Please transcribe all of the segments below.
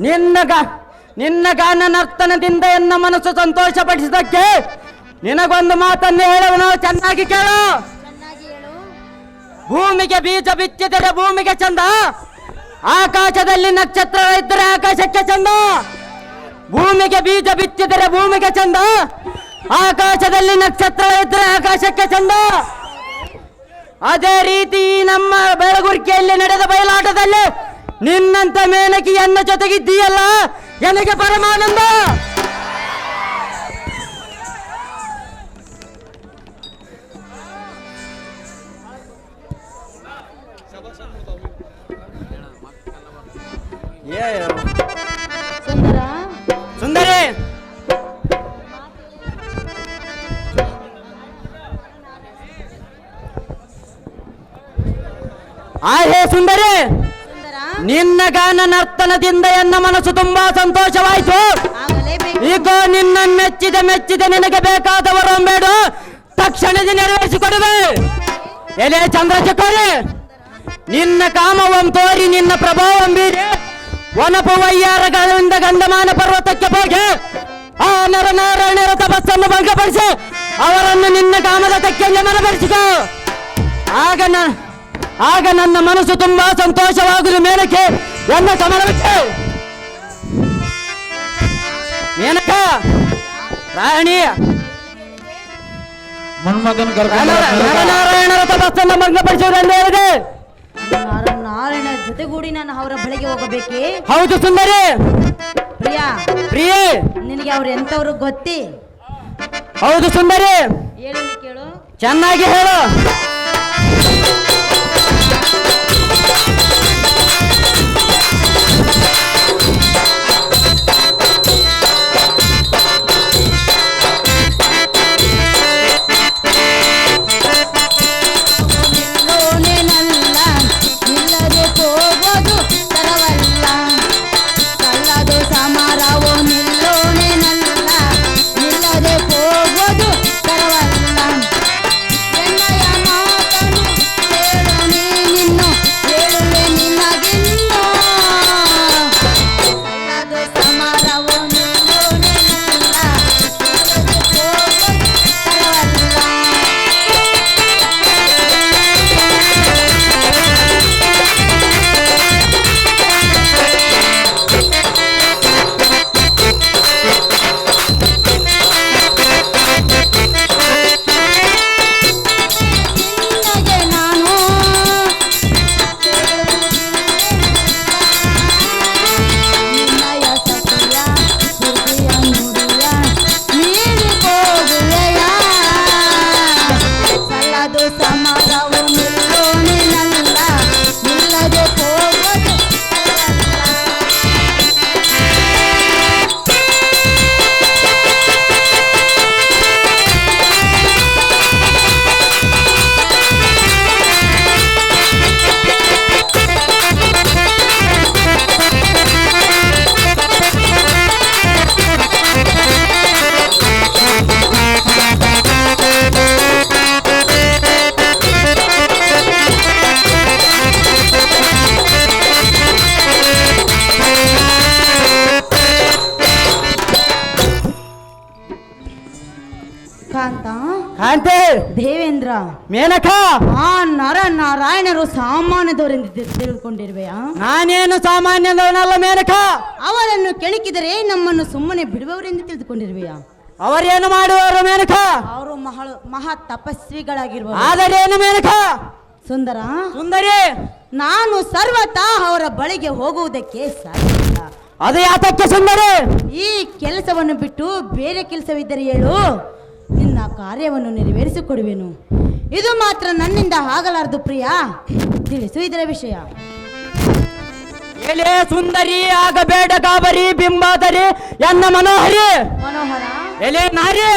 ನಿನ್ನ ಗ ನಿನ್ನ ಗಾನ ನರ್ತನದಿಂದ ಎನ್ನ ಮನಸ್ಸು ಸಂತೋಷಪಡಿಸಿದಕ್ಕೆ ನಿನಗೊಂದು ಮಾತನ್ನು ಹೇಳುವನು ಚೆನ್ನಾಗಿ ಕೇಳು. ಭೂಮಿಗೆ ಬೀಜ ಬಿತ್ತಿದರೆ ಭೂಮಿಗೆ ಚಂದ ಆಕಾಶದಲ್ಲಿ ನಕ್ಷತ್ರ ಇದ್ದರೆ ಆಕಾಶಕ್ಕೆ ಚಂದ. ಭೂಮಿಗೆ ಬೀಜ ಬಿತ್ತಿದರೆ ಭೂಮಿಗೆ ಚಂದ ಆಕಾಶದಲ್ಲಿ ನಕ್ಷತ್ರ ಇದ್ದರೆ ಆಕಾಶಕ್ಕೆ ಚಂದ. ಅದೇ ರೀತಿ ನಮ್ಮ ಬೆಳಗುರ್ಕಿಯಲ್ಲಿ ನಡೆದ ಬಯಲಾಟದಲ್ಲಿ ನಿನ್ನಂತ ಮೇನಕಿಯನ್ನ ಜೊತೆಗಿದ್ದೀಯಲ್ಲ? ನನಗೆ ಪರಮಾನಂದ? ಸುಂದರ? ಸುಂದರಿ! ಆ ಹೇ ಸುಂದರಿ ಸುಂದರ! ನಿನ್ನ ಗಾನ ನರ್ತನದಿಂದ ಎನ್ನ ಮನಸ್ಸು ತುಂಬಾ ಸಂತೋಷವಾಯಿತು. ಈಗ ನಿನ್ನ ಮೆಚ್ಚಿದ ಮೆಚ್ಚಿದ ನಿನಗೆ ಬೇಕಾದವರು ಬೇಡ ತಕ್ಷಣದ ನೆರವೇರಿಸಿಕೊಡುವೆ. ಎಲೆ ಚಂದ್ರಶೇಖರ ನಿನ್ನ ಕಾಮವಂ ತೋರಿ ನಿನ್ನ ಪ್ರಭಾವಂ ಬೀರಿ. ವನಪು ವೈಯಾರಗಳಿಂದ ಗಂಧಮಾನ ಪರ್ವತಕ್ಕೆ ಹೋಗಿ. ಆ ನರನಾರಾಯಣರ ತಪಸ್ಸನ್ನು ಭಂಗಪಡಿಸಿ ಅವರನ್ನು ನಿನ್ನ ಕಾಮದ ತಕ್ಕೆಯಲ್ಲಿ ಮನಪಡಿಸಿಕೋ ಆಗ ನ ಆಗ ನನ್ನ ಮನಸ್ಸು ತುಂಬಾ ಸಂತೋಷವಾಗುವುದು ಮೇನಕೆ ಎನ್ನ ಕಮಲವಿಟ್ಟು ಮೇನಕ ರಾಣಿ. ಮನ್ಮಗನ್ ನರನಾರಾಯಣರ ತಪಸ್ಸನ್ನು ಭಂಗಪಡಿಸುವುದೆಂದು ಹೇಳಿದೆ. ನಾರ- ನಾರಾಯಣ ಜೊತೆಗೂಡಿ ನಾನು ಅವರ ಬಳಿಗೆ ಹೋಗಬೇಕೆ? ಹೌದು ಸುಂದರಿ. ಪ್ರಿಯಾ ಪ್ರಿಯೇ. ನಿನಗೆ ಅವ್ರು ಎಂತವ್ರು ಗೊತ್ತಿ? ಹೌದು ಸುಂದರಿ. ಹೇಳಿ ಕೇಳು? ಚೆನ್ನಾಗಿ ಹೇಳು. ಮೇನಕ! ಆ ನರ ನಾರಾಯಣರು ಸಾಮಾನ್ಯದವರೆಂದು ತಿ- ತಿಳಿದುಕೊಂಡಿರುವೆಯಾ ನಾನೇನು ಸಾಮಾನ್ಯದವನಲ್ಲ ಮೇನಕ! ಅವರನ್ನು ಕೆಣಕಿದರೆ ನಮ್ಮನ್ನು ಸುಮ್ಮನೆ ಬಿಡುವವರೆಂದು ತಿಳಿದುಕೊಂಡಿರುವೆಯಾ? ಅವರೇನು ಮಾಡುವರು ಮೇನಕ? ಅವರು ಮಹಳ ಮಹಾ ತಪಸ್ವಿಗಳಾಗಿರುವ ಏನು ಮೇನಕ? ಸುಂದರ ಸುಂದರಿ! ನಾನು ಸರ್ವತಾ ಅವರ ಬಳಿಗೆ ಹೋಗುವುದಕ್ಕೆ ಸಾಧ್ಯವಿಲ್ಲ. ಅದು ಯಾತಕ್ಕೆ ಸುಂದರಿ? ಈ ಕೆಲಸವನ್ನು ಬಿಟ್ಟು ಬೇರೆ ಕೆಲಸವಿದ್ದರೆ ಹೇಳು? ನಿನ್ನ ಕಾರ್ಯವನ್ನು ನೆರವೇರಿಸಿಕೊಡುವೆನು. ಇದು ಮಾತ್ರ ನನ್ನಿಂದ ಆಗಲಾರದು ಪ್ರಿಯ. ತಿಳಿಸು ಇದರ ವಿಷಯ. ಎಲೆ ಸುಂದರಿ ಆಗಬೇಡ ಗಾಬರಿ ಬಿಂಬಾದರಿ ಎನ್ನ ಮನೋಹರಿ. ಮನೋಹರ? ಎಲೆ ನಾರಿ.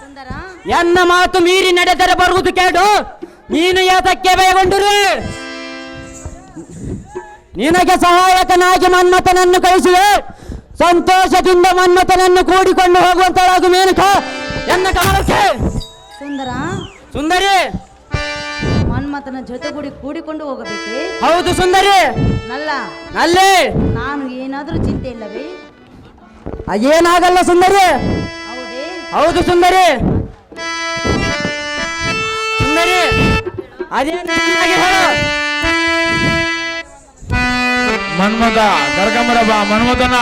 ಸುಂದರ? ಎನ್ನ ಮಾತು ಮೀರಿ ನಡೆದರೆ ಬರುವುದು ಕೇಳು ನೀನು ಯಾತಕ್ಕೆ ಭಯಗೊಂಡಿರು ನಿನಗೆ ಸಹಾಯಕನಾಗಿ ಮನ್ಮಥನನ್ನು ಕಳಿಸಿದೆ. ಸಂತೋಷದಿಂದ ಮನ್ಮಥನನ್ನು ಕೂಡಿಕೊಂಡು ಹೋಗುವಂತಳಾಗು ಮೇನಕ. ಎನ್ನ ಕಾಲಕ್ಕೆ ಸುಂದರ? ಸುಂದರಿ! ಮನ್ಮಥನ ಜೊತೆಗೂಡಿ ಕೂಡಿಕೊಂಡು ಹೋಗಬೇಕೆ? ಹೌದು ಸುಂದರಿ! ನಲ್ಲ ಅಲ್ಲಿ ನಾನು ಏನ ಏನಾದರೂ ಚಿಂತೆ ಇಲ್ಲವೇ? ಏನಾಗಲ್ಲ ಸುಂದರಿ! ಹೌದೇ? ಹೌದು ಸುಂದರಿ! ಸುಂದರಿ! ಅದೇ ಚೆನ್ನಾಗಿ ಗರ್ಗಮರ ಬಾ ಮನ್ಮಥನ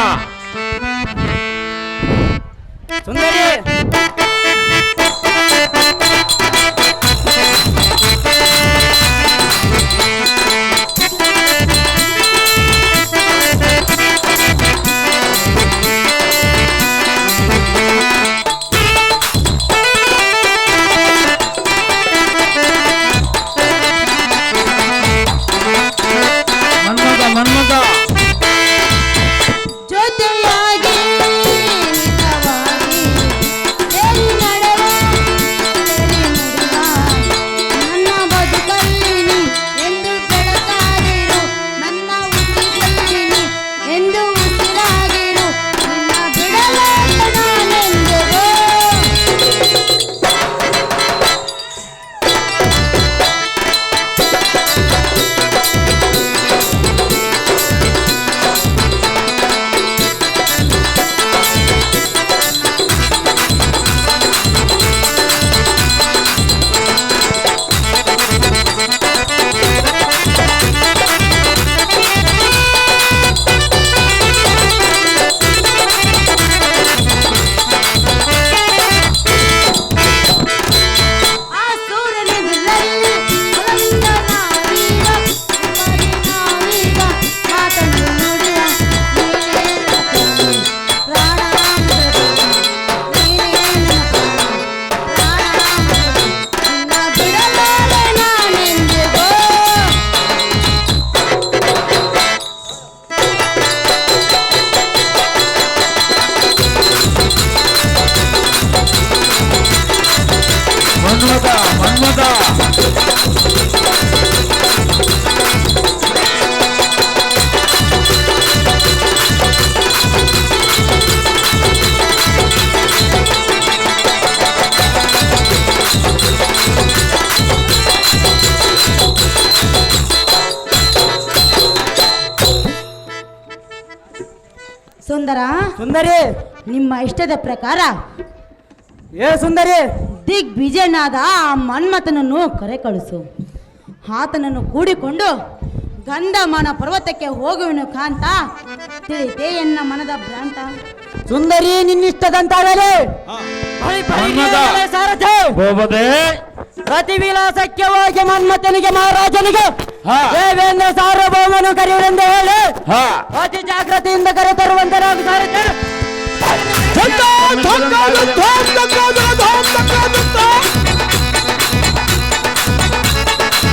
ಸುಂದರಿ! ಇಷ್ಟದ ಪ್ರಕಾರ ಏ ಸುಂದರಿ! ದಿಗ್ವಿಜಯನಾದ ಆ ಮನ್ಮಥನನ್ನು ಕರೆ ಕಳಿಸು. ಆತನನ್ನು ಕೂಡಿಕೊಂಡು ಗಂಧಮಾನ ಪರ್ವತಕ್ಕೆ ಹೋಗುವೆನು ಕಾಂತ. ತಿಳಿತೆ ಎನ್ನ ಮನದ ಭ್ರಾಂತ. ಸುಂದರಿ ನಿನ್ನಿಷ್ಟದಂತಾಗಲಿ. ಸಾರಥಿ. ಗೋಪದೆ ಪ್ರತಿ ವಿಲಾಸಕ್ಕೆ ಹೋಗಿ ಮನ್ಮಥನಿಗೆ ಮಹಾರಾಜನಿಗೆ. ದೇವೇಂದ್ರ ಸಾರ್ವಭೌಮನು ಕರೆಯುವುದೆಂದು ಹೇಳಿ ಹಾ. ಅತಿ ಜಾಗ್ರತೆಯಿಂದ ಕರೆತರುವಂತೆ ನಾವು ಸಾರಥಿ.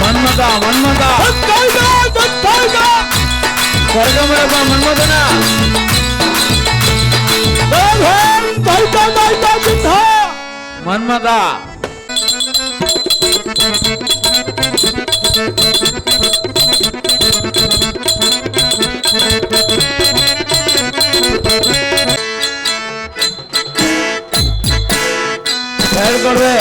ಮನ್ಮದ ಮನ್ಮದ ಕೊರಗಮರಪ್ಪ ಮನ್ಮದನ ನೋಡ್ರಿ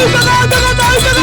疑う疑う疑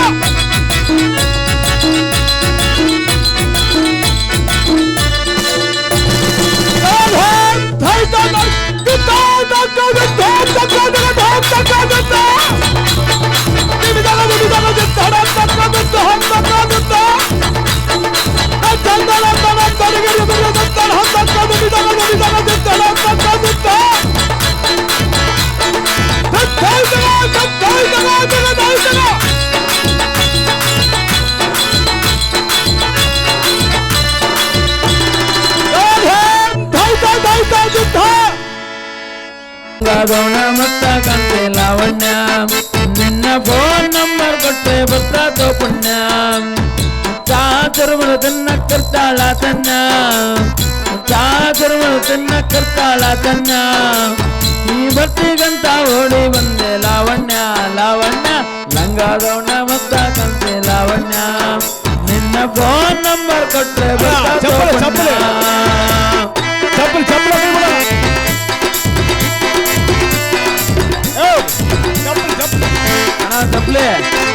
ಗೌಣ ಮತ್ತ ಕಂತೆ ಲಾವಣ್ಯ. ನಿನ್ನ ಫೋನ್ ನಂಬರ್ ಕೊಟ್ಟೆ ಬರ್ತಾತೋ ಪುಣ್ಯ ಚಾತುರ್ಮಲ ತನ್ನ ಕರ್ತಾಳ ತನ್ನ. ಚಾತುರ್ಮಲ ತನ್ನ ಕರ್ತಾಳ ತನ್ನ. ಈ ಬತ್ತಿಗಂತ ಓಡಿ ಬಂದೆ ಲಾವಣ್ಯ ಲಾವಣ್ಯ. ಲಂಗ ಗೌಣ ಮತ್ತ ಕಂತೆ ಲಾವಣ್ಯ. ನಿನ್ನ ಫೋನ್ ನಂಬರ್ ಕೊಟ್ರೆ ಬರ್ತಾತೋ left.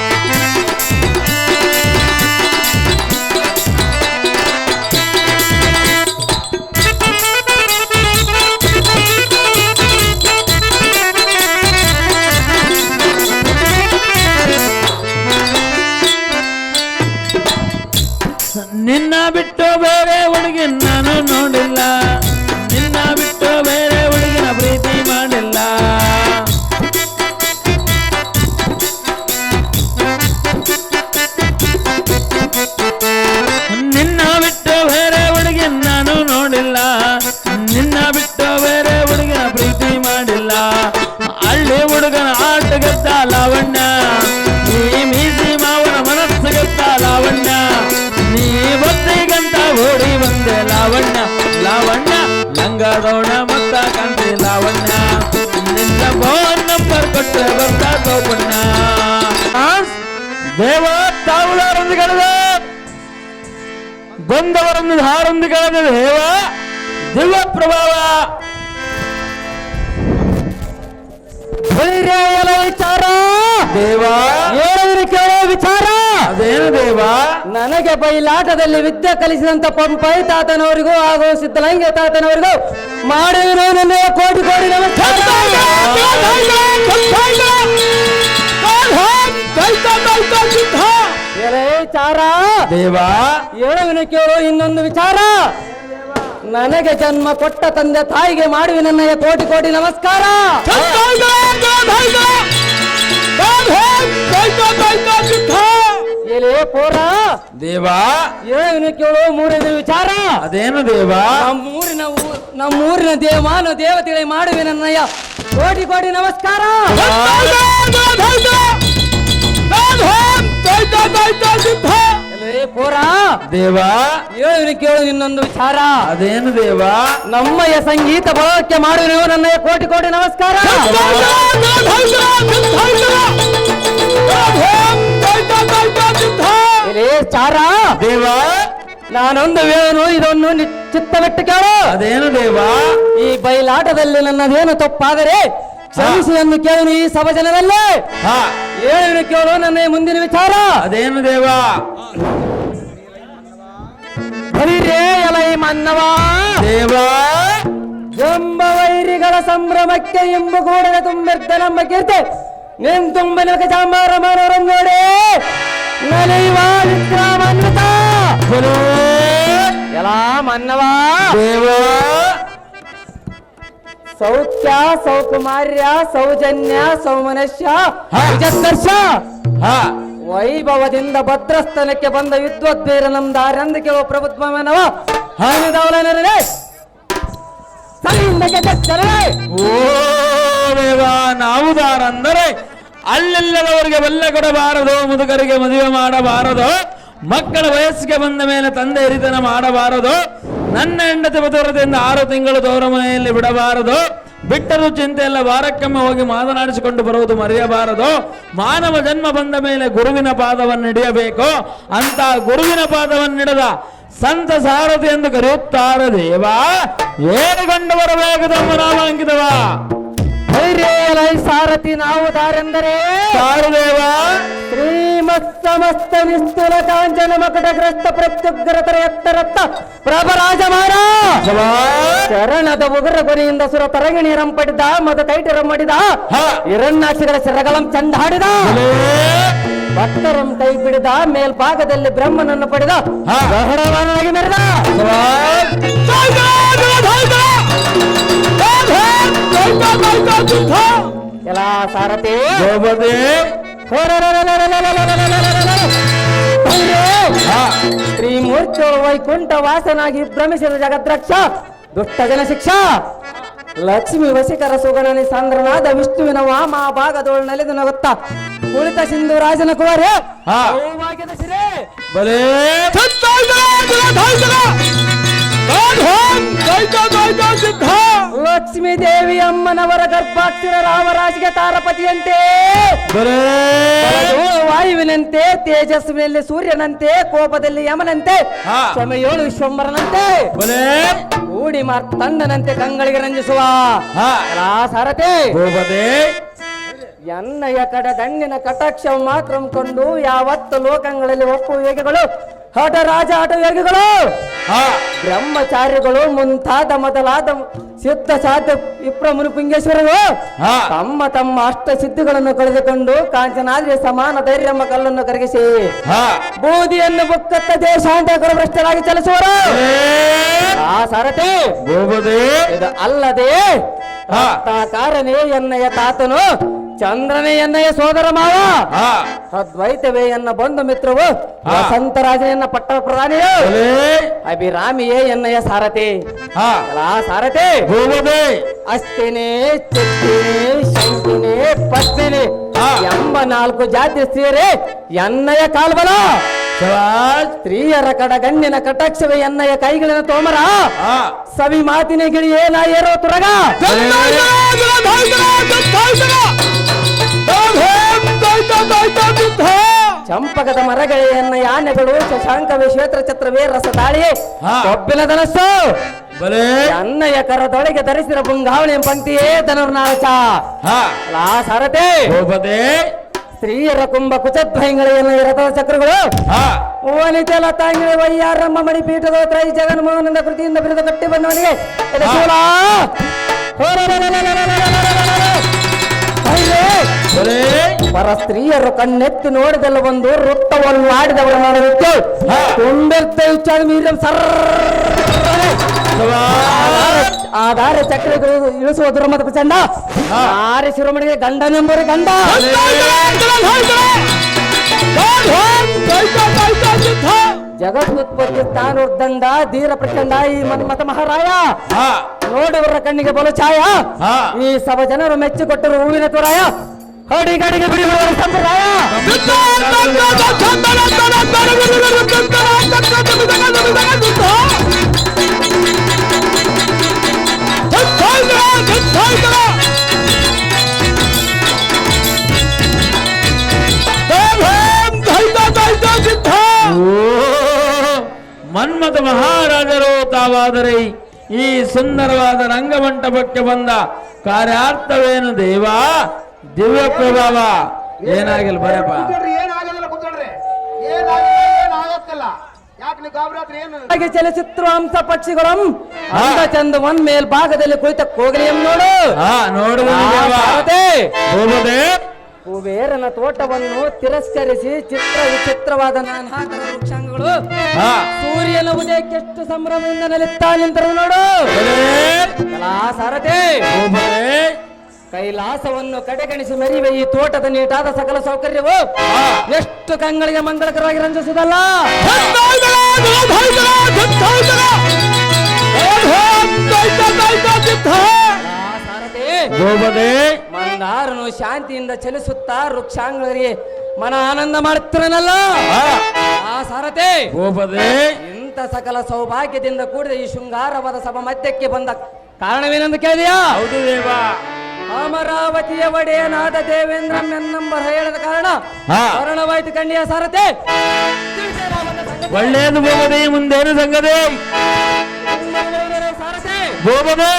ಬಯಲಾಟದಲ್ಲಿ ವಿದ್ಯೆ ಕಲಿಸಿದಂತ ಪಂಪೈ ತಾತನವರಿಗೂ ಹಾಗೂ ಸಿದ್ದಲಿಂಗ ತಾತನವರಿಗೂ ಮಾಡುವಿರೋ ನನ್ನ ಕೋಟಿ ಕೋಟಿ ನಮಸ್ಕಾರ ವಿಚಾರ ದೇವ ಏಳುವಿನ ಕೇಳು ಇನ್ನೊಂದು ವಿಚಾರ ನನಗೆ ಜನ್ಮ ಕೊಟ್ಟ ತಂದೆ ತಾಯಿಗೆ ಮಾಡುವಿ ನನಗೆ ಕೋಟಿ ಕೋಟಿ ನಮಸ್ಕಾರ ಎಲೆ ಪೋರ? ದೇವ. ಏಳುವಿನ ಕೇಳು ಮೂರನೇ ವಿಚಾರ. ಅದೇನು ದೇವ? ನಮ್ಮೂರಿನ ನಮ್ಮೂರಿನ ದೇವಾನು ದೇವತೆಗಳಿಗೆ ಮಾಡುವೆ ನನ್ನಯ್ಯ. ಕೋಟಿ ಕೋಟಿ ನಮಸ್ಕಾರ. ಎಲೆ ಪೋರ? ದೇವ. ಏಳುವಿನ ಕೇಳು ನಿನ್ನೊಂದು ವಿಚಾರ. ಅದೇನು ದೇವ? ನಮ್ಮಯ್ಯ ಸಂಗೀತ ಬಳಕೆ ಮಾಡುವೆ ನನ್ನಯ್ಯ ಕೋಟಿ ಕೋಟಿ ನಮಸ್ಕಾರ. ಚಾರ? ದೇವ? ನಾನೊಂದು ವೇಣು ಇದೊಂದು ನಿ- ಚಿತ್ತವಿಟ್ಟು ಕೇಳು. ಅದೇನು ದೇವ? ಈ ಬಯಲಾಟದಲ್ಲಿ ನನ್ನದೇನು ತಪ್ಪಾದರೆ ಕ್ಷಮಿಸಿ ಎಂದು ಕೇಳು ಈ ಸಭಜನದಲ್ಲಿ ಏನು ಕೇಳು ನನ್ನ ಮುಂದಿನ ವಿಚಾರ. ಅದೇನು ದೇವ? ಹರಿರೇ ಎಲೈ ಮನ್ನವ. ದೇವ? ಎಂಬ ವೈರಿಗಳ ಸಂಭ್ರಮಕ್ಕೆ ಎಂಬು ಕೂಡಲೇ ತುಂಬಿರ್ತ ನಮ್ಮ ಕೀರ್ತಿ. ನಿನ್ ತುಂಬ ನಿಮಗೆ ಸಾಂಬಾರ ಮಾಡೋರನ್ನು ವಿಕ್ರಮಾನ್ವಿತ ಎಲ ಮನ್ನವ ದೇವ ಸೌಖ್ಯ ಸೌಕುಮಾರ್ಯ ಸೌಜನ್ಯ ಸೌಮನಸ್ಯ ಹಾ. ವಿಜಸ್ಪರ್ಶ ಹಾ ವೈಭವದಿಂದ ಭದ್ರಸ್ಥಾನಕ್ಕೆ ಬಂದ ವಿದ್ವದ್ವೀರ ನಮ್ದಾರೆಂದು ಕೇಳುವ ಪ್ರಭುತ್ವನವ ಹಾನಿದವಲನೇ ಓ ದೇವ ನಾವುದಾರಂದರೆ ಅಲ್ಲೆಲ್ಲದವರಿಗೆ ಬೆಲ್ಲ ಕೊಡಬಾರದು, ಮುದುಕರಿಗೆ ಮದುವೆ ಮಾಡಬಾರದು, ಮಕ್ಕಳ ವಯಸ್ಸಿಗೆ ಬಂದ ಮೇಲೆ ತಂದೆ ಹಿರಿತನ ಮಾಡಬಾರದು, ನನ್ನ ಹೆಂಡತಿ ಬದುರದಿಂದ ಆರು ತಿಂಗಳು ತವರ ಮನೆಯಲ್ಲಿ ಬಿಡಬಾರದು, ಬಿಟ್ಟರು ಚಿಂತೆ ಎಲ್ಲ ವಾರಕ್ಕೊಮ್ಮೆ ಹೋಗಿ ಮಾತನಾಡಿಸಿಕೊಂಡು ಬರುವುದು ಮರೆಯಬಾರದು, ಮಾನವ ಜನ್ಮ ಬಂದ ಮೇಲೆ ಗುರುವಿನ ಪಾದವನ್ನು ಹಿಡಿಯಬೇಕು, ಅಂತ ಗುರುವಿನ ಪಾದವನ್ನು ಹಿಡಿದ ಸಂತ ಸಾರಥಿ ಎಂದು ಕರೆಯುತ್ತಾರೆ ದೇವ. ಏನು ಕಂಡು ಬರಬೇಕು ತಮ್ಮ ನಾಮಾಂಕಿತವ. ಧೈರ್ಯ ಸಾರಥಿ ನಾವು ದಾರೆಂದರೆ ಸಮಸ್ತ ನಿಸ್ತುಲ ಕಾಂಚನ ಮಕಟಗ್ರಸ್ತ ಪ್ರತ್ಯುಗ್ರತರ ಎತ್ತರತ್ತ ಪ್ರಭರಾಜಮಾನ. ಶರಣದ ಉಗ್ರ ಕೊನೆಯಿಂದ ಸುರ ತರಂಗಿಣಿ ರಂಪಡಿದ ಮದ ಕೈಟಿ ಮಾಡಿದ ಹಾ. ಶರಗಳಂ ಚಂದ ಹಾಡಿದ ಬಲೇ. ಭಕ್ತರಂ ಕೈ ಬಿಡಿದ ಮೇಲ್ಭಾಗದಲ್ಲಿ ಬ್ರಹ್ಮನನ್ನು ಪಡೆದ. ಗಹಡವನಾಗಿ ಮೆರೆದ ಎಲ್ಲ ಸಾರಥಿ ಹಾ. ಶ್ರೀಮೂರ್ತಿ ವೈಕುಂಠ ವಾಸನಾಗಿ ಭ್ರಮಿಸಿದ ಜಗದ್ರಕ್ಷ ದುಷ್ಟ ಜನ ಶಿಕ್ಷಾ ಲಕ್ಷ್ಮಿ ವಸಿಕರ ಸುಗಣನಿ ಸಾಂದ್ರನಾದ ವಿಷ್ಣುವಿನ ವಾಮ ಭಾಗದೊಳ ನೆಲೆದು ನಗುತ್ತ ಕುಳಿತ ಸಿಂಧು ರಾಜನ ಕುವರೇ ಬಲೇ ಲಕ್ಷ್ಮೀ ದೇವಿ ಅಮ್ಮನವರ ಗರ್ಭಾಕ್ಷರ ರಾಮರಾಜಿಗೆ ತಾರಪತಿಯಂತೆ. ವಾಯುವಿನಂತೆ ತೇಜಸ್ವಿನಲ್ಲಿ ಸೂರ್ಯನಂತೆ ಕೋಪದಲ್ಲಿ ಯಮನಂತೆ ಸಮಯೋಳು ವಿಶ್ವಂಬರನಂತೆ. ಕೂಡಿ ಮಾರ್ ತಂದನಂತೆ ಕಂಗಳಿಗೆ ರಂಜಿಸುವ ಸರತೆ ಎನ್ನಯ ಕಡ ದಂಡಿನ ಕಟಾಕ್ಷ ಮಾತ್ರ ಕೊಂಡು ಯಾವತ್ತು ಲೋಕಗಳಲ್ಲಿ ಒಪ್ಪು ವೇಗಗಳು ಹಠ ರಾಜ ಹಠ ವೇಗಗಳು ಬ್ರಹ್ಮಚಾರ್ಯಗಳು ಮುಂತಾದ ಮೊದಲಾದ ಸಿದ್ಧ ಸಾಧ್ಯ ವಿಪ್ರ ಮುನಿಪುಂಗೇಶ್ವರರು. ತಮ್ಮ ತಮ್ಮ ಅಷ್ಟ ಸಿದ್ಧಿಗಳನ್ನು ಕಳೆದುಕೊಂಡು ಕಾಂಚನಾದ್ರಿ ಸಮಾನ ಧೈರ್ಯಮ್ಮ ಕಲ್ಲನ್ನು ಕರಗಿಸಿ. ಬೂದಿಯನ್ನು ಬುಕ್ಕತ್ತ ದೇಶಾಂತಕರು ಭ್ರಷ್ಟರಾಗಿ ಚಲಿಸುವರು ಆ ಇದು ಅಲ್ಲದೆ ಹಾ. ಕಾರನೇ ಎನ್ನಯ ತಾತನು ಚಂದ್ರನೇ ಎನ್ನಯ ಸೋದರ ಮಾವ. ಸದ್ವೈತವೇ ಎನ್ನ ಬಂಧು ಮಿತ್ರವು ಸಂತ ರಾಜನೆಯನ್ನ ಪಟ್ಟ ಪ್ರಧಾನಿಯು. ಬಲೇ. ಅಭಿರಾಮಿಯೇ ಎನ್ನಯ ಸಾರಥಿ. ಸಾರಥಿ? ಅಸ್ತಿನೇ ಅಸ್ತಿನಿ ಚಿತ್ತಿನಿ ಶಂಕಿನಿ ಹಾ. ಎಂಬ ನಾಲ್ಕು ಜಾತಿ ಸ್ತ್ರೀಯರೇ ಎನ್ನಯ ಕಾಲ್ಬಲ. ಸ್ತ್ರೀಯರ ಕಡ ಗಣ್ಣಿನ ಕಟಾಕ್ಷವೇ ಎನ್ನಯ ಕೈಗಳಿನ ತೋಮರ. ಹಾ. ಸವಿ ಮಾತಿನ ಗಿಳಿಯೇ ಏನ ಏರೋ ತುರಗ ಚಂಪಕದ ಮರಗಳೆಯನ್ನ ಯಾನೆಗಳು ಶಶಾಂಕವೇ ಶ್ವೇತ್ರ ಛತ್ರವೇ ರಸ ತಾಳಿ ಒಬ್ಬಿಲದನಸ್ಸ ಅನ್ನಯ ಕರದೊಳಗೆ ಧರಿಸಿರ ಪುಂಗಾವಳಿ ಪಂಕ್ತಿಯೇ ಧನುರ್ನಾಚ ಲಾ ಸಾರತೆ. ಸ್ತ್ರೀಯರ ಕುಂಭ ಕುಚಧ್ವೈಂಗಳೆಯನ್ನು ರಥದ ಚಕ್ರಗಳು. ಓನಿತೆಲ ತಾಂಗಿಳೆ ವೈಯಾರಮ್ಮ ಮಣಿ ಪೀಠದ ತ್ರೈ ಜಗನ್ಮೋಹನಂದ ಕೃತಿಯಿಂದ ಬಿರಿದು ಕಟ್ಟಿ ಬಂದವನಿಗೆ. ಪರ ಸ್ತ್ರೀಯರು ಕಣ್ಣೆತ್ತಿ ನೋಡಿದಲ್ಲ ಒಂದು ವೃತ್ತವನ್ನು ಆಡಿದವರ ನೋಡಬೇಕು ಹಾ. ತುಂಬಿರ್ತ ಉಚ್ಚಾರ ಮೀರಿದ ಸರ್. ಆಧಾರ ಚಕ್ರಗಳು ಇಳಿಸುವ ದುರ್ಮತ ಪ್ರಚಂಡ ಆರೆ ಶಿರೋಮಣಿಗೆ ಗಂಡನೆಂಬರು ಗಂಡ ಜೈ ಜೈ ಜೈ ಜೈ ಜೈ ಜೈ. ಜೈ ಜೈ ಜೈ ಜೈ ಸಿದ್ಧ. ಜಗತ್ಪತ್ತಿ ತಾನುರ್ದಂಡ ಧೀರ ಪ್ರಚಂಡ ಈ ಮನ್ಮತ ಮಹಾರಾಯ. ನೋಡುವರ ಕಣ್ಣಿಗೆ ಬಲು ಛಾಯ ಈ ಸಭ ಜನರು ಮೆಚ್ಚಿಕೊಟ್ಟರು ಹೂವಿನ ತುರಾಯ கோடி கடிக்கு பிடிவு ஒரு சம்பிரதாயம் ಮನ್ಮಥ ಮಹಾರಾಜರು ತಾವಾದರೆ ಈ ಸುಂದರವಾದ ರಂಗಮಂಟಪಕ್ಕೆ ಬಂದ ಕಾರ್ಯಾರ್ಥವೇನು ದೇವಾ ದಿವ್ಯ ಪ್ರಭಾವ ಏನಾಗಿಲ್ಲ ಬರಪ್ಪ ಹಾಗೆ ಚಲಿಸಿದ್ರು ಹಂಸ ಪಕ್ಷಿಗಳಂ ಅಂದ ಚಂದ ಒಂದ್ ಮೇಲ್ಭಾಗದಲ್ಲಿ ಕುಳಿತ ಕೋಗಿಲೆಯಂ ನೋಡು. ನೋಡು ಕುಬೇರನ ತೋಟವನ್ನು ತಿರಸ್ಕರಿಸಿ ಚಿತ್ರ ವಿಚಿತ್ರವಾದ ನಾನಾ ವೃಕ್ಷಾಂಗಗಳು. ಸೂರ್ಯನ ಉದಯಕ್ಕೆ ಎಷ್ಟು ಸಂಭ್ರಮದಿಂದ ನಲಿತಾ ನಿಂತರು ನೋಡು. ಕಲಾ ಸಾರಥಿ. ಕೈಲಾಸವನ್ನು ಕಡೆಗಣಿಸಿ ಮೆರಿವೆ ಈ ತೋಟದ ನೀಟಾದ ಸಕಲ ಸೌಕರ್ಯವು. ಎಷ್ಟು ಕಂಗಳಿಗೆ ಮಂಗಳಕರವಾಗಿ ಹೋಗದೆ ಮಂದಾರನು ಶಾಂತಿಯಿಂದ ಚಲಿಸುತ್ತಾ ವೃಕ್ಷಾಂಗಳಿಗೆ ಮನ ಆನಂದ ಮಾಡುತ್ತಿರನಲ್ಲ ಆ ಸಾರತೆ ಇಂಥ ಸಕಲ ಸೌಭಾಗ್ಯದಿಂದ ಕೂಡಿದ ಈ ಶೃಂಗಾರವಾದ ಸಭಾ ಮಧ್ಯಕ್ಕೆ ಬಂದ ಕಾರಣವೇನೆಂದು ಕೇಳಿದೆಯಾ? ಹೌದು ದೇವ. ಅಮರಾವತಿಯ ಒಡೆಯನಾದ ದೇವೇಂದ್ರ ಮೆನ್ನಂಬರ ಹೇಳದ ಕಾರಣ. ಕಾರಣವಾಯ್ತು ಕಣ್ಣಿಯ ಸಾರಥಿ. ಒಳ್ಳೆಯದು ಹೋಗದೆ ಮುಂದೇನು ಸಂಗದೆ? ಹೋಗದೆ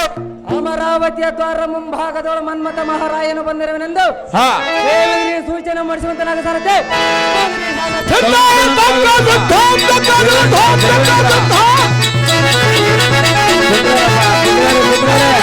ಅಮರಾವತಿಯ ದ್ವಾರ ಮುಂಭಾಗದೊಳ ಮನ್ಮಥ ಮಹಾರಾಯನು ಬಂದಿರುವನೆಂದು ಸೂಚನೆ ಮಾಡಿಸುವಂತ ನಾನು ಓಳ್ಬಳ ವೆಂಕಟೇಶ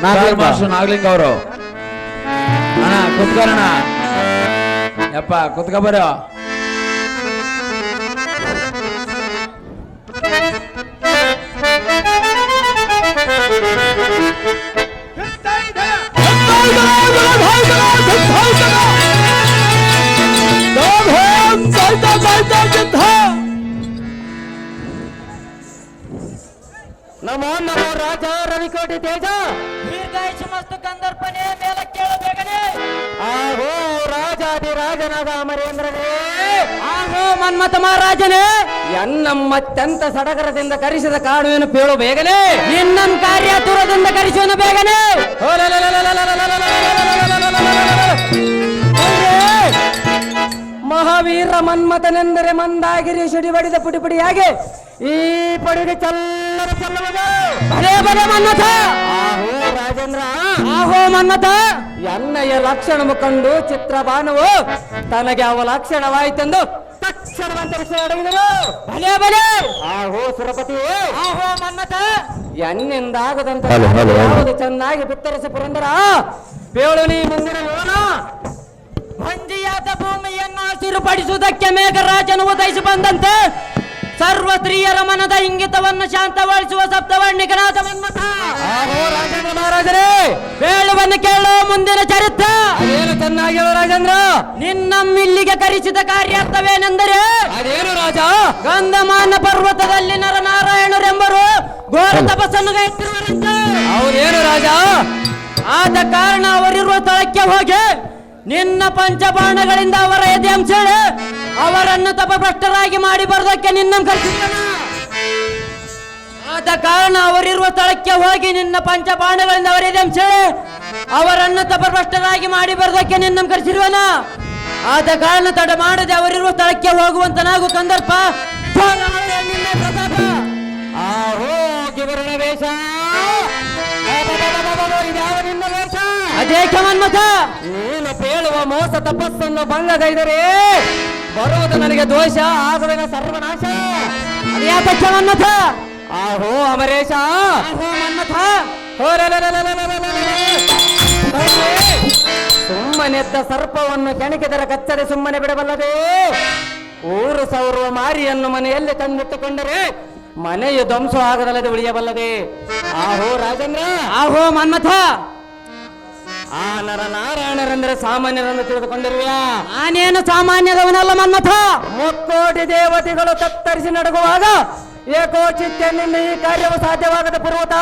ಪ್ಯಾಡ್ ಮಾಸ್ಟರ್ ನಾಗ್ಲಿಂಗ ಅವರು ಅಣ್ಣ ಕುತ್ಕೊಳ್ಳೋಣ ಯಪ್ಪ ಕುತ್ಕೊ ಬರೋ ನಮೋ ನಮೋ ರಾಜ ರವಿಕೋಟಿ ತೇಜ ದೀರ್ಘಾಯುಷ ಮಸ್ತು ಕಂದರ್ಪಣೆ ಮೇಲ ಕೇಳಬೇಕನೆ ಆಹೋ ರಾಜಾದಿ ರಾಜನಾದ ಅಮರೇಂದ್ರನೇ ಆಹೋ ಮನ್ಮತ ಮಹಾರಾಜನೇ ಎನ್ನಮ್ಮತ್ಯಂತ ಸಡಗರದಿಂದ ಕರೆಸಿದ ಕಾಣುವೆನು ಪೇಳು ಬೇಗನೆ ನಿನ್ನನ್ ಕಾರ್ಯ ದೂರದಿಂದ ಕರೆಸುವನು ಬೇಗನೆ ಮಹಾವೀರ ಮನ್ಮಥನೆಂದರೆ ಮಂದಾಗಿರಿ ಸಿಡಿ ಪುಡಿಪುಡಿಯಾಗಿ ಪುಡಿ ಪುಡಿಯಾಗಿ ಈ ಪಡಿಗೆ ಚಲ್ಲರ ಚಲ್ಲುವುದು ಬರೇ ಬರೇ ಮನ್ನತ. ಆಹೋ ರಾಜೇಂದ್ರ. ಆಹೋ ಮನ್ನತ. ಎನ್ನಯ್ಯ ಲಕ್ಷಣ ಕಂಡು ಚಿತ್ರಬಾನವು ತನಗೆ ಅವ ಲಕ್ಷಣವಾಯಿತೆಂದು ತಕ್ಷಣವಂತರಿಸಿ ಅಡಗಿದರು. ಬಲೆ ಬಲೆ ಆಹೋ ಸುರಪತಿ. ಆಹೋ ಮನ್ಮಥ ಎನ್ನಿಂದಾಗದಂತ ಯಾವುದು ಚೆನ್ನಾಗಿ ಬಿತ್ತರಿಸಿ ಪುರಂದರ. ಬೇಳು ನೀ ಮುಂದಿನ ಭಂಜಿಯಾದ ಭೂಮಿಯನ್ನು ಹಸಿರುಪಡಿಸುವುದಕ್ಕೆ ಮೇಘರಾಜನು ಉದಯಿಸಿ ಬಂದಂತೆ ಸರ್ವ ಸ್ತ್ರೀಯರ ಮನದ ಇಂಗಿತವನ್ನು ಶಾಂತಗೊಳಿಸುವ ಸಪ್ತವರ್ಣಿಕನಾಥ ರಾಜೇಂದ್ರ ಮಹಾರಾಜರೇ! ಬೇಳುವನ್ನು ಕೇಳೋ ಮುಂದಿನ ಚರಿತ್ರ. ಏನು ಚೆನ್ನಾಗಿ ಹೇಳು ರಾಜೇಂದ್ರ? ನಿನ್ನಮ್ಮಿಲ್ಲಿಗೆ ಕರೆಸಿದ ಕಾರ್ಯಾರ್ಥವೇನೆಂದರೆ? ಅದೇನು ರಾಜ? ಗಂಧಮಾನ ಪರ್ವತದಲ್ಲಿ ನರನಾರಾಯಣರೆಂಬರು ಘೋರ ತಪಸ್ಸನ್ನು ಗೈತಿರುವರಂತೆ ಅವರೇನು ರಾಜ? ಆದ ಕಾರಣ ಅವರಿರುವ ಸ್ಥಳಕ್ಕೆ ಹೋಗಿ ನಿನ್ನ ಪಂಚಬಾಣಗಳಿಂದ ಅವರ ಎದೆಂಸೇಳಿ ಅವರನ್ನು ತಪಭ್ರಷ್ಟರಾಗಿ ಮಾಡಿ ಬರೋದಕ್ಕೆ ನಿನ್ನ ಆದ ಕಾರಣ ಅವರಿರುವ ಸ್ಥಳಕ್ಕೆ ಹೋಗಿ ನಿನ್ನ ಪಂಚಬಾಣಗಳಿಂದ ಅವರ ಎದೆಂಸೇಳಿ ಅವರನ್ನು ತಪಭ್ರಷ್ಟರಾಗಿ ಮಾಡಿ ಬರೋದಕ್ಕೆ ನಿನ್ನ ಕರೆಸಿರುವನ ಆದ ಕಾರಣ ತಡ ಮಾಡದೆ ಅವರಿರುವ ಸ್ಥಳಕ್ಕೆ ಹೋಗುವಂತನಾಗು ಪ್ರತಾಪ ಆಹೋ ನಿನ್ನ ವೇಷ ನೀನು ಪೇಳುವ ಮೋಸ ತಪಸ್ಸನ್ನು ಭಂಗಗೈದರೆ ಬರುವುದು ನನಗೆ ದೋಷ ಆಗುವಿನ ಸರ್ವನಾಶ. ಮನ್ಮಥ ಆಹೋ ಅಮರೇಶ. ಆಹೋ ಮನ್ಮಥ. ಸುಮ್ಮನೆದ್ದ ಸರ್ಪವನ್ನು ಕೆಣಕಿದರ ಕಚ್ಚದೆ ಸುಮ್ಮನೆ ಬಿಡಬಲ್ಲದೆ ಊರು ಸೌರುವ ಮಾರಿಯನ್ನು ಮನೆಯಲ್ಲಿ ತಂದಿಟ್ಟುಕೊಂಡರೆ ಮನೆಯು ಧ್ವಂಸ ಆಗದಲ್ಲದೆ ಉಳಿಯಬಲ್ಲದೆ. ಆಹೋ ರಾಜೇಂದ್ರ. ಆಹೋ ಮನ್ಮಥ. ಆ ನರ ನಾರಾಯಣರೆಂದರೆ ಸಾಮಾನ್ಯರನ್ನು ತಿಳಿದುಕೊಂಡಿರುವ ನಾನೇನು ಸಾಮಾನ್ಯದವನಲ್ಲ ಮನ್ಮಥ? ಮುಕ್ಕೋಟಿ ದೇವತೆಗಳು ತತ್ತರಿಸಿ ನಡಗುವಾಗ ಏಕೋ ಚಿತ್ತೆನಿಂದ ಈ ಕಾರ್ಯವು ಸಾಧ್ಯವಾಗದ ಪರ್ವತ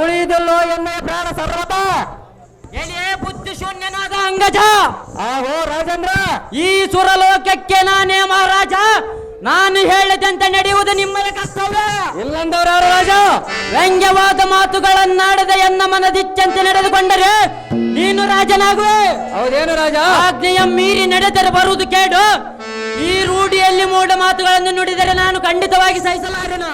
ಉಳಿದಿಲ್ಲೋ ಎನ್ನ ಪ್ರಾಣ ಸರ್ವತ ಎಲೆ ಬುದ್ಧಿ ಶೂನ್ಯನಾದ ಅಂಗಜ. ಆಹೋ ರಾಜೇಂದ್ರ. ಈ ಸುರಲೋಕಕ್ಕೆ ನಾನೇ ಮಹಾರಾಜ. ನಾನು ಹೇಳಿದಂತೆ ನಡೆಯುವುದು ನಿಮ್ಮದ ಕರ್ತವ್ಯ. ಇಲ್ಲಂದವರು ರಾಜ? ವ್ಯಂಗ್ಯವಾದ ಮಾತುಗಳನ್ನಾಡದೆ ಎನ್ನ ಮನದಿಚ್ಚಂತೆ ನಡೆದುಕೊಂಡರೆ ನೀನು ರಾಜನಾಗುವೆ. ಹೌದೇನು ರಾಜ? ಆಜ್ಞೆಯ ಮೀರಿ ನಡೆದರೆ ಬರುವುದು ಕೇಡು. ಈ ರೂಢಿಯಲ್ಲಿ ಮೂಡ ಮಾತುಗಳನ್ನು ನುಡಿದರೆ ನಾನು ಖಂಡಿತವಾಗಿ ಸಹಿಸಲಾರನು.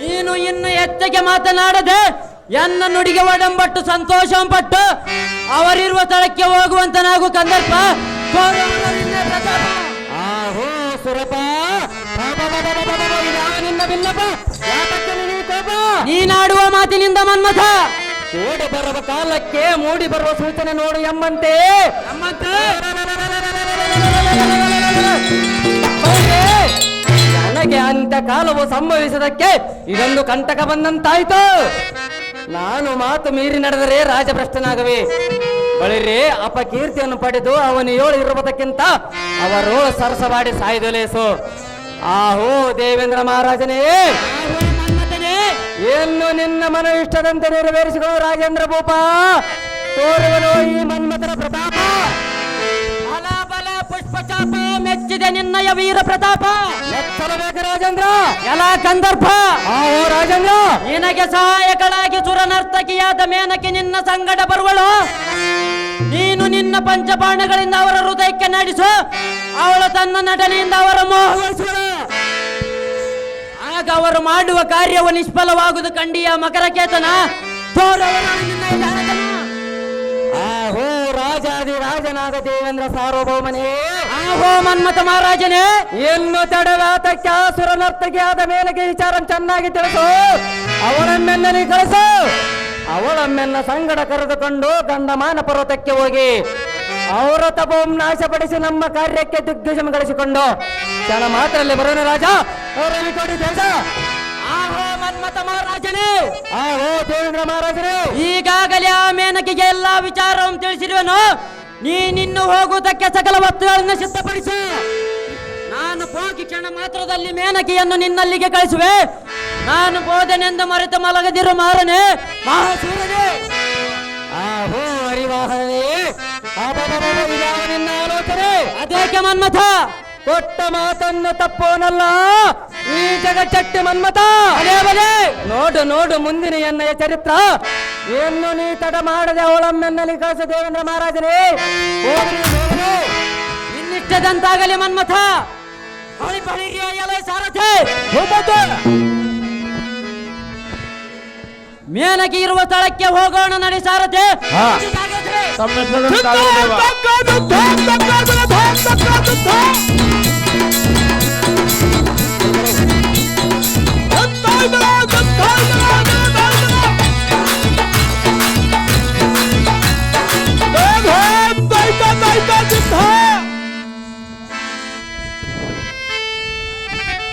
ನೀನು ಇನ್ನು ಎಚ್ಚಗೆ ಮಾತನಾಡದೆ ಎನ್ನ ನುಡಿಗೆ ಒಡಂಬಟ್ಟು ಸಂತೋಷ ಪಟ್ಟು ಅವರಿರುವ ಸ್ಥಳಕ್ಕೆ ಹೋಗುವಂತ ನಾವು ಸುರಪ ನಿನ್ನ ಕೋಪ? ನೀನಾಡುವ ಮಾತಿನಿಂದ ಮನ್ಮಥ. ಕೂಡಿ ಬರುವ ಕಾಲಕ್ಕೆ ಮೂಡಿ ಬರುವ ಸೂಚನೆ ನೋಡು ಎಂಬಂತೆ? ನನಗೆ ಅಂತ ಕಾಲವು ಸಂಭವಿಸದಕ್ಕೆ ಇದೊಂದು ಕಂಟಕ ಬಂದಂತಾಯ್ತು. ನಾನು ಮಾತು ಮೀರಿ ನಡೆದರೆ ರಾಜಭ್ರಷ್ಟನಾಗವೆ. ಬಳಿರಿ, ಅಪಕೀರ್ತಿಯನ್ನು ಪಡೆದು ಅವನು ಏಳು ಇರುವುದಕ್ಕಿಂತ ಅವರು ಸರಸವಾಡಿ ಸಾಯ್ದಲೇಸು ಆಹೋ, ದೇವೇಂದ್ರ ಮಹಾರಾಜನೇ ಏನು ನಿನ್ನ ಮನ ಇಷ್ಟದಂತೆ ನೆರವೇರಿಸಿಕೋ ರಾಜೇಂದ್ರ ಭೂಪ. ತೋರುವನು ಈ ಮನ್ಮಥನ ಚಾಪ ಮೆಚ್ಚಿದೆ ನಿನ್ನಯ ವೀರ ಪ್ರತಾಪ. ರಾಜೇಂದ್ರ. ಎಲ್ಲ ಕಂದರ್ಪ ಆ ಓ ರಾಜೇಂದ್ರ. ನಿನಗೆ ಸಹಾಯಕಳಾಗಿ ಸುರನರ್ತಕಿಯಾದ ಮೇನಕ್ಕೆ ನಿನ್ನ ಸಂಗಡ ಬರುವಳು. ನೀನು ನಿನ್ನ ಪಂಚಬಾಣಗಳಿಂದ ಅವರ ಹೃದಯಕ್ಕೆ ನಡೆಸು. ಅವಳು ತನ್ನ ನಟನೆಯಿಂದ ಅವರ ಮೋಹಗೊಳಿಸುವಳು ಆಗ ಅವರು ಮಾಡುವ ಕಾರ್ಯವು ನಿಷ್ಫಲವಾಗುವುದು ಕಂಡಿಯ ಮಕರಕೇತನ. ರಾಜಾದಿ ರಾಜನಾದ ದೇವೇಂದ್ರ ಸಾರ್ವಭೌಮನೇ. ಆಹೋ ಮನ್ಮಥ ಮಹಾರಾಜನೇ ಇನ್ನು ತಡವಾತಕ್ಕೆ ಆಸುರ ಆದ ಮೇಲೆಗೆ ವಿಚಾರ ಚೆನ್ನಾಗಿ ತಿಳಿಸು. ಅವಳಮ್ಮೆನ್ನಲಿ ಕಳಿಸು. ಅವಳಮ್ಮೆನ್ನ ಸಂಗಡ ಕರೆದುಕೊಂಡು ಗಂಡಮಾನ ಪರ್ವತಕ್ಕೆ ಹೋಗಿ. ಅವರ ತಪವನ್ನು ನಾಶಪಡಿಸಿ ನಮ್ಮ ಕಾರ್ಯಕ್ಕೆ ದಿಗ್ಗಜಮ ಗಳಿಸಿಕೊಂಡು. ಕ್ಷಣ ಮಾತ್ರದಲ್ಲಿ ಬರೋಣ ರಾಜ. ಅವರಲ್ಲಿ ಕೊಡಿ ದೇಶ ಆಹೋ ಮನ್ಮಥ ಮಹಾರಾಜನೇ. ಆಹೋ ದೇವೇಂದ್ರ ಮಹಾರಾಜನೇ. ಈಗಾಗಲೇ ಆ ಮೇನಕಿಗೆ ಎಲ್ಲಾ ವಿಚಾರವನ್ನು ತಿಳಿಸಿರುವೆನು. ನೀನಿನ್ನು ಹೋಗುವುದಕ್ಕೆ ಸಕಲ ವಸ್ತುಗಳನ್ನು ಸಿದ್ಧಪಡಿಸು. ನಾನು ಹೋಗಿ ಕ್ಷಣ ಮಾತ್ರದಲ್ಲಿ ಮೇನಕಿಯನ್ನು ನಿನ್ನಲ್ಲಿಗೆ ಕಳಿಸುವೆ. ನಾನು ಬೋಧನೆಂದು ಮರೆತು ಮಲಗದಿರು ಮಾರನೆ. ನಿನ್ನ ಅದೇಕೆ ಮನ್ಮಥ? ಕೊಟ್ಟ ಮಾತನ್ನು ತಪ್ಪೋನಲ್ಲ. ಈ ಜಗಚ್ಚಟ್ಟಿ ಮನ್ಮಥ. ಬಲೆ ನೋಡು ನೋಡು ಮುಂದಿನ ಎನ್ನಯ ಚರಿತ್ರ. ಏನು ನೀ ತಡ ಮಾಡದೆ ಅವಳಮ್ಮೆನ್ನಲ್ಲಿ ಕಳಿಸ ದೇವೇಂದ್ರ ಮಹಾರಾಜನೇ. ಇನ್ನಿಷ್ಟದಂತಾಗಲಿ ಮನ್ಮಥ ಸಾರಥಿ ಮೇನಕಿ ಇರುವ ಸ್ಥಳಕ್ಕೆ ಹೋಗೋಣ ನಡಿ ಸಾರಥಿ ಹಾ. ಸಾರಥಿ. ತಮ್ಮೆಲ್ಲರೂ ದೇವ. ¡Vamos!